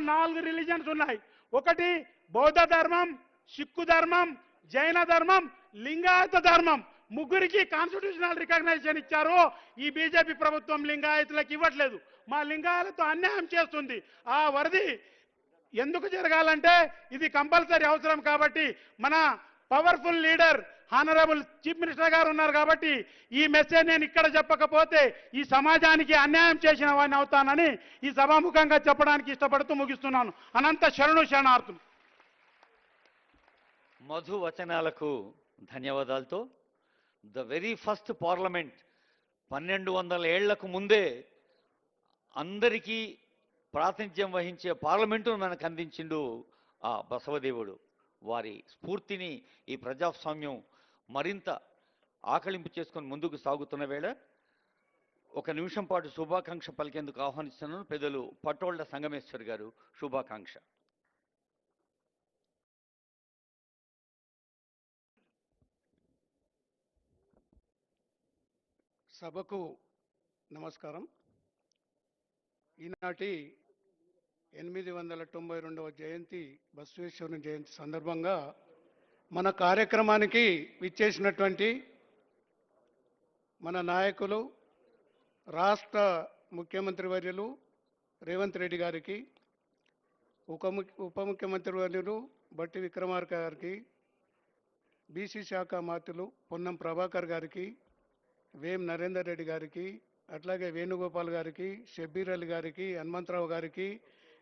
నాలుగు రిలీజన్స్ ఉన్నాయి. ఒకటి బౌద్ధ ధర్మం సిక్కు ధర్మం జైన ధర్మం లింగాయత ధర్మం. ముగ్గురికి కాన్స్టిట్యూషనల్ రికగ్నైజేషన్ ఇచ్చారు. ఈ బీజేపీ ప్రభుత్వం లింగాయతులకు ఇవ్వట్లేదు. మా లింగాయలతో అన్యాయం చేస్తుంది. ఆ వరది ఎందుకు జరగాలంటే ఇది కంపల్సరీ అవసరం కాబట్టి మన powerful leader honourable chief minister గారు ఉన్నారు కాబట్టి ఈ మెసేజ్ నేను ఇక్కడ చెప్పకపోతే ఈ సమాజానికి అన్యాయం చేసిన వాడిని అవుతానని ఈ సభాముఖంగా చెప్పడానికి ఇష్టపడుతూ ముగిస్తున్నాను. అనంత శరణు శరణార్థులు. మధు వచనాలకు ధన్యవాదాలతో ద వెరీ ఫస్ట్ పార్లమెంట్ పన్నెండు వందల ఏళ్ళకు ముందే అందరికీ ప్రాతినిధ్యం వహించే పార్లమెంటును మనకు అందించిండు ఆ బసవదేవుడు. వారి స్ఫూర్తిని ఈ ప్రజాస్వామ్యం మరింత ఆకలింపు చేసుకొని ముందుకు సాగుతున్న వేళ ఒక నిమిషం పాటు శుభాకాంక్ష పలికేందుకు ఆహ్వానిస్తున్నాను పెద్దలు పట్టోళ్ళ సంగమేశ్వర్ గారు. శుభాకాంక్ష. సభకు నమస్కారం. ఈనాటి ఎనిమిది వందల తొంభై రెండవ జయంతి బసవేశ్వరుని జయంతి సందర్భంగా మన కార్యక్రమానికి విచ్చేసినటువంటి మన నాయకులు రాష్ట్ర ముఖ్యమంత్రి వర్యులు రేవంత్ రెడ్డి గారికి ఉప ముఖ్య ఉప ముఖ్యమంత్రి వర్యులు బట్టి విక్రమార్క గారికి బీసీ శాఖ మాతులు పొన్నం ప్రభాకర్ గారికి వేం నరేందర్ రెడ్డి గారికి అట్లాగే వేణుగోపాల్ గారికి షబ్బీర్ అలీ గారికి హనుమంతరావు గారికి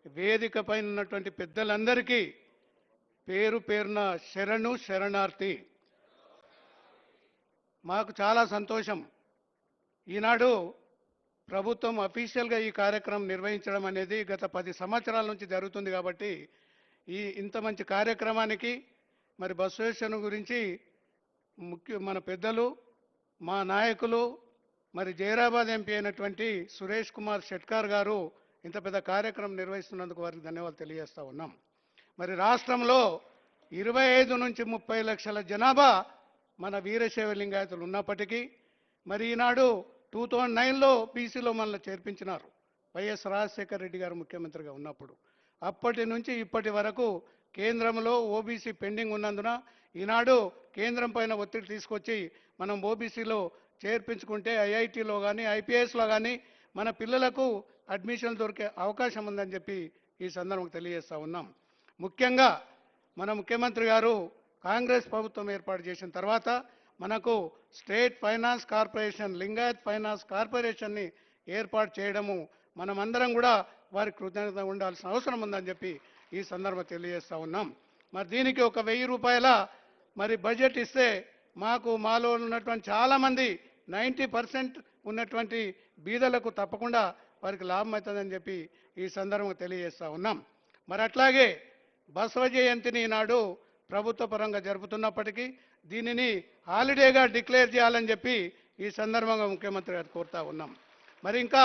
వేదిక పైన ఉన్నటువంటి పెద్దలందరికీ పేరు పేరున శరణు శరణార్థి. మాకు చాలా సంతోషం. ఈనాడు ప్రభుత్వం అఫీషియల్గా ఈ కార్యక్రమం నిర్వహించడం అనేది గత పది సంవత్సరాల నుంచి జరుగుతుంది కాబట్టి ఈ ఇంత మంచి కార్యక్రమానికి మరి బసవేశ్వరం గురించి ముఖ్య మన పెద్దలు మా నాయకులు మరి జైరాబాద్ ఎంపీ అయినటువంటి సురేష్ కుమార్ షెట్కార్ గారు ఇంత పెద్ద కార్యక్రమం నిర్వహిస్తున్నందుకు వారికి ధన్యవాదాలు తెలియజేస్తా ఉన్నాం. మరి రాష్ట్రంలో ఇరవై ఐదు నుంచి ముప్పై లక్షల జనాభా మన వీరశైవ లింగాయతులు ఉన్నప్పటికీ మరి ఈనాడు టూ థౌజండ్ నైన్లో బీసీలో మనల్ని చేర్పించినారు వైఎస్ రాజశేఖర రెడ్డి గారు ముఖ్యమంత్రిగా ఉన్నప్పుడు. అప్పటి నుంచి ఇప్పటి వరకు కేంద్రంలో ఓబీసీ పెండింగ్ ఉన్నందున ఈనాడు కేంద్రం పైన ఒత్తిడి తీసుకొచ్చి మనం ఓబీసీలో చేర్పించుకుంటే ఐఐటిలో కానీ ఐపీఎస్లో కానీ మన పిల్లలకు అడ్మిషన్ దొరికే అవకాశం ఉందని చెప్పి ఈ సందర్భంగా తెలియజేస్తా ఉన్నాం. ముఖ్యంగా మన ముఖ్యమంత్రి గారు కాంగ్రెస్ ప్రభుత్వం ఏర్పాటు చేసిన తర్వాత మనకు state finance corporation Lingayat finance కార్పొరేషన్ని ఏర్పాటు చేయడము మనమందరం కూడా వారికి కృతజ్ఞత ఉండాల్సిన అవసరం ఉందని చెప్పి ఈ సందర్భం తెలియజేస్తూ ఉన్నాం. మరి దీనికి ఒక వెయ్యి రూపాయల మరి బడ్జెట్ ఇస్తే మాకు మాలో ఉన్నటువంటి చాలామంది నైంటీ పర్సెంట్ ఉన్నటువంటి బీదలకు తప్పకుండా వారికి లాభం అవుతుందని చెప్పి ఈ సందర్భంగా తెలియజేస్తూ ఉన్నాం. మరి అట్లాగే బసవ జయంతిని ఈనాడు ప్రభుత్వ పరంగా జరుపుతున్నప్పటికీ దీనిని హాలిడేగా డిక్లేర్ చేయాలని చెప్పి ఈ సందర్భంగా ముఖ్యమంత్రి గారు కోరుతా ఉన్నాం. మరి ఇంకా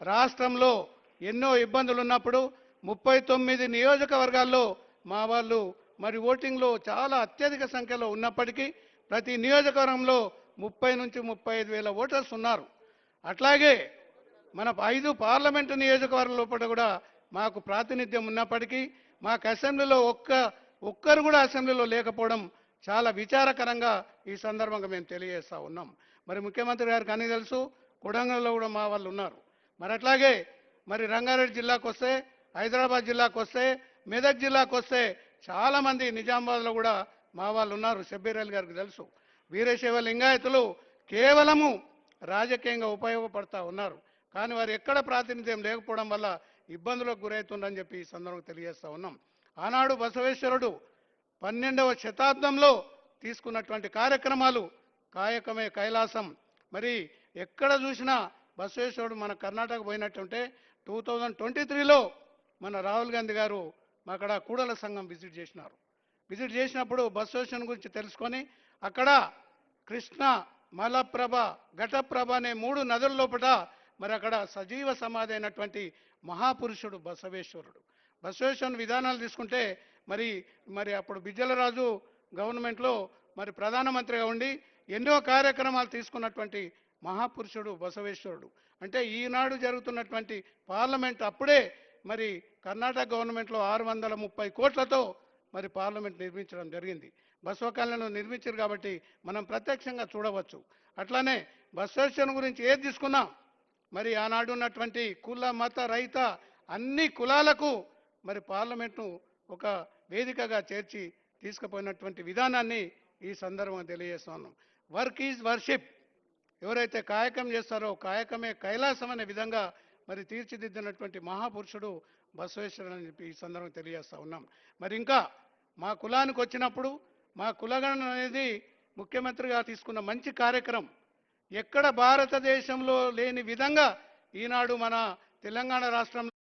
రాష్ట్రంలో ఎన్నో ఇబ్బందులు ఉన్నప్పుడు ముప్పై తొమ్మిది నియోజకవర్గాల్లో మా వాళ్ళు మరి ఓటింగ్లో చాలా అత్యధిక సంఖ్యలో ఉన్నప్పటికీ ప్రతి నియోజకవర్గంలో ముప్పై నుంచి ముప్పై ఐదు వేల ఓటర్స్ ఉన్నారు. అట్లాగే మన ఐదు పార్లమెంటు నియోజకవర్గం లోపల కూడా మాకు ప్రాతినిధ్యం ఉన్నప్పటికీ మాకు అసెంబ్లీలో ఒక్క ఒక్కరు కూడా అసెంబ్లీలో లేకపోవడం చాలా విచారకరంగా ఈ సందర్భంగా మేము తెలియజేస్తూ ఉన్నాం. మరి ముఖ్యమంత్రి గారికి అన్ని తెలుసు కొడంగల్లో కూడా మా వాళ్ళు ఉన్నారు. మరి అట్లాగే మరి రంగారెడ్డి జిల్లాకు వస్తే హైదరాబాద్ జిల్లాకు వస్తే మెదక్ జిల్లాకు వస్తే చాలామంది నిజామాబాద్లో కూడా మా వాళ్ళు ఉన్నారు షబ్బీర్ అలీ గారికి తెలుసు. వీరశైవ లింగాయతులు కేవలము రాజకీయంగా ఉపయోగపడతా ఉన్నారు. కానీ వారు ఎక్కడ ప్రాతినిధ్యం లేకపోవడం వల్ల ఇబ్బందులకు గురవుతుందని చెప్పి ఈ సందర్భంగా తెలియజేస్తా ఉన్నాం. ఆనాడు బసవేశ్వరుడు పన్నెండవ శతాబ్దంలో తీసుకున్నటువంటి కార్యక్రమాలు కాయకమే కైలాసం. మరి ఎక్కడ చూసినా బసవేశ్వరుడు మన కర్ణాటక పోయినట్టుంటే టూ థౌజండ్ ట్వంటీ త్రీలో మన రాహుల్ గాంధీ గారు అక్కడ కూడల సంఘం విజిట్ చేసినారు. విజిట్ చేసినప్పుడు బసవేశ్వరుని గురించి తెలుసుకొని అక్కడ కృష్ణ మలప్రభ ఘటప్రభ అనే మూడు నదుల లోపల మరి అక్కడ సజీవ సమాధి అయినటువంటి మహాపురుషుడు బసవేశ్వరుడు. బసవేశ్వరుని విధానాలు తీసుకుంటే మరి మరి అప్పుడు బిజ్జలరాజు గవర్నమెంట్లో మరి ప్రధానమంత్రిగా ఉండి ఎన్నో కార్యక్రమాలు తీసుకున్నటువంటి మహాపురుషుడు బసవేశ్వరుడు. అంటే ఈనాడు జరుగుతున్నటువంటి పార్లమెంట్ అప్పుడే మరి కర్ణాటక గవర్నమెంట్లో ఆరు వందల ముప్పై కోట్లతో మరి పార్లమెంట్ నిర్మించడం జరిగింది. బసవకళ్యాణను నిర్మించారు కాబట్టి మనం ప్రత్యక్షంగా చూడవచ్చు. అట్లానే బసవేశ్వరం గురించి ఏది తీసుకున్నాం? మరి ఆనాడు ఉన్నటువంటి కుల మత రైత అన్ని కులాలకు మరి పార్లమెంట్ను ఒక వేదికగా చేర్చి తీసుకుపోయినటువంటి విధానాన్ని ఈ సందర్భంగా తెలియజేస్తున్నాం వర్క్ ఈజ్ వర్షిప్. ఎవరైతే కాయకం చేస్తారో కాయకమే కైలాసం అనే విధంగా మరి తీర్చిదిద్దినటువంటి మహాపురుషుడు బసవేశ్వరుడు అని చెప్పి ఈ సందర్భంగా తెలియజేస్తూ ఉన్నాం. మరి ఇంకా మా కులానికి వచ్చినప్పుడు మా కులగణన అనేది ముఖ్యమంత్రిగా తీసుకున్న మంచి కార్యక్రమం. ఎక్కడ భారతదేశంలో లేని విధంగా ఈనాడు మన తెలంగాణ రాష్ట్రంలో